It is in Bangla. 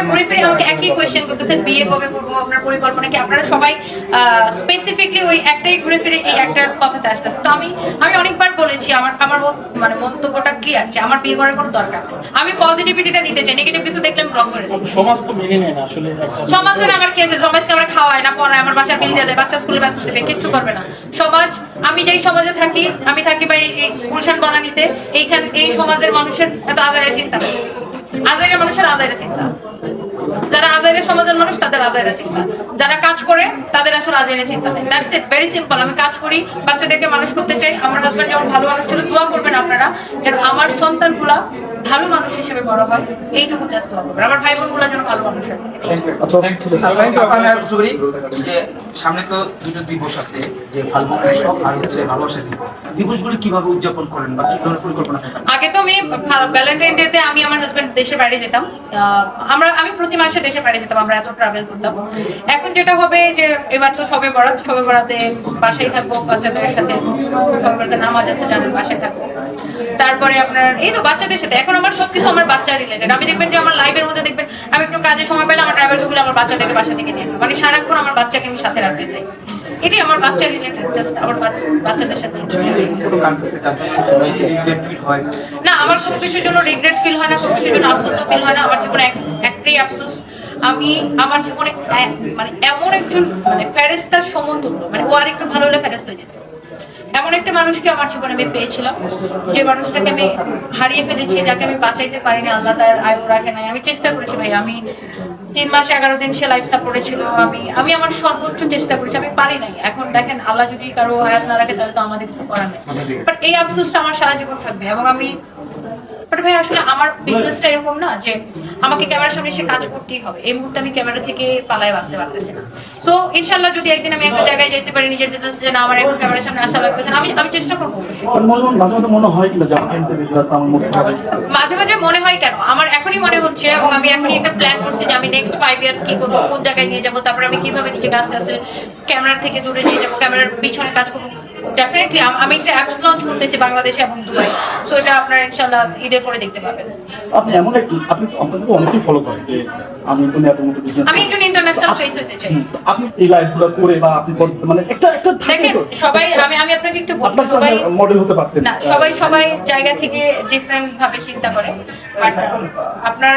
আপনারা ঘুরে ফিরে আমাকে একই কোয়েশ্চেন করতেছেন বিয়ে কবে করব আপনার পরিকল্পনা কি? আপনারা সবাই স্পেসিফিকলি ওই একটাই ঘুরে ফিরে এই একটা কথাতে আসতেছে। তো আমি আমি অনেকবার বলেছি আমার আমার মানে মন্তব্যটা ক্লিয়ার যে আমার বিয়ে করার কোনো দরকার নেই। আমি পজিটিভিটিটা নিতে চাই নেগেটিভ কিছু দেখলে ব্লক করে দিই। সমাজ তো মেনে নেয় না আসলে সমাজের আমার কি আছে? সমাজকে আমরা খাওয়াই না পড়ায় আমার বাসার বিল দেয় বাচ্চা স্কুলে বেতন দেবে কিচ্ছু করবে না। সমাজ আমি যেই সমাজে থাকি আমি থাকি ভাই এই গুলশান বানানিতে এইখান এই সমাজের মানুষের এত আদায়ের চিন্তা। নেই। আদায়ের মানুষের আদায়ের চিন্তা। সমাজের মানুষ তাদের আদায়ের চিন্তা যারা কাজ করে তাদের আসলে আদায়ের চিন্তা নেই দ্যাটস ইট ভেরি সিম্পল আমি কাজ করি বাচ্চাদেরকে মানুষ করতে চাই আমার হাজব্যান্ড যেমন ভালো মানুষ ছিল দোয়া করবেন আপনারা যেন আমার সন্তানগুলা ভালো মানুষ হিসেবে বড় হয় এইটুকু জাস্ট দোয়া করবেন আমার ভাই বোনগুলা যেন ভালো মানুষ হয়। আচ্ছা সামনে তো দুটো দিবস আছে যে উৎসব আর হচ্ছে ভালোবাসা দিবস দিবসগুলো কীভাবে উদযাপন করেন বা কি ধরনের পরিকল্পনা আগে তো আমি ভ্যালেন্টাইন ডে তে আমি আমার হাজবেন্ড দেশে বাড়ি যেতাম। আমরা আমি প্রতি মাসে দেশে বাড়ি যেতাম, আমরা এত ট্রাভেল করতাম। এখন যেটা হবে যে এবার তো সবে বরাত, সবে বরাতে বাসায় থাকব, বাচ্চাদের সাথে সবে নামাজ আছে, জানেন, বাসায় থাকব। তারপরে আপনার, এই তো বাচ্চাদের সাথে। এখন আমার সবকিছু আমার বাচ্চা রিলেটেড আমি দেখবেন যে আমার লাইফের মধ্যে দেখবেন, আমি একটু কাজের সময় পেলে আমার ট্রাভেল আমার বাচ্চাদেরকে বাসা থেকে নিয়ে আসব। মানে সারাক্ষণ আমার বাচ্চাকে আমি সাথে রাখতে চাই। এটাই আমার বাচ্চা রিলেটেড জাস্ট আমার বাচ্চাদের সাথে না আমার কোনো কিছুর জন্য রিগ্রেট ফিল হয় না কোনো কিছুর জন্য আফসোসও ফিল হয় না আমার জীবনে একটাই আফসোস আমি আমার জীবনে মানে এমন একজন মানে ফেরেস্তার সমতুল্য মানে ও আর একটু ভালো হলে ফেরেস্তা যেত। এমন একটা মানুষকে আমার জীবনে আমি পেয়েছিলাম যে মানুষটাকে আমি হারিয়ে ফেলেছি যাকে আমি বাঁচাইতে পারিনি আল্লাহ তার আয়ু রাখে নাই। আমি চেষ্টা করেছি ভাই আমি তিন মাস এগারো দিন সে লাইফ সাপোর্টে ছিল। আমি আমি আমার সর্বোচ্চ চেষ্টা করেছি আমি পারি নাই। এখন দেখেন আল্লাহ যদি কারও হায়াত না রাখে তাহলে তো আমাদের কিছু করার নেই। বাট এই আফসোসটা আমার সারা জীবন থাকবে। এবং আমি বাট ভাই আসলে আমার বিজনেসটা এরকম না যে আমাকে ক্যামেরার সামনে এসে কাজ করতেই হবে। এই মুহূর্তে আমি ক্যামেরা থেকে পালায় বাঁচতে পারতেছি না। তো ইনশাল্লাহ যদি একদিন আমি একটা জায়গায় যেতে পারি নিজের বিজনেস যে না আমার এখন ক্যামেরার সামনে আসা লাগবে না আমি আমি চেষ্টা করব মাঝে মাঝে মনে হয় কেন? আমার এখনই মনে হচ্ছে এবং আমি এখনই একটা প্ল্যান করছি যে আমি নেক্সট ফাইভ ইয়ার্স কি করব কোন জায়গায় নিয়ে যাব তারপর আমি কীভাবে নিজেকে আস্তে আস্তে ক্যামেরার থেকে দূরে নিয়ে যাব ক্যামেরার পিছনে কাজ করব। ডেফিনেটলি আমি একটা অ্যাপ লঞ্চ করতেছি বাংলাদেশে এবং দুবাই। সো এটা আপনারা ইনশাল্লাহ ঈদের পরে দেখতে পাবেন। আপনি এমন একটি আপনি আপনাকে অনেকেই ফলো করে যে আমি তুমি এত মতো বিজনেস আমি একজন ইন্টারন্যাশনাল ফেস হতে চাই। আপনি এই লাইফগুলো করে বা আপনি মানে একটা একটা থাকে দেখেন সবাই আমি আমি আপনাকে একটু বলি সবাই মডেল হতে পারতেন না সবাই সবাই জায়গা থেকে ডিফারেন্ট ভাবে চিন্তা করে। বাট আপনার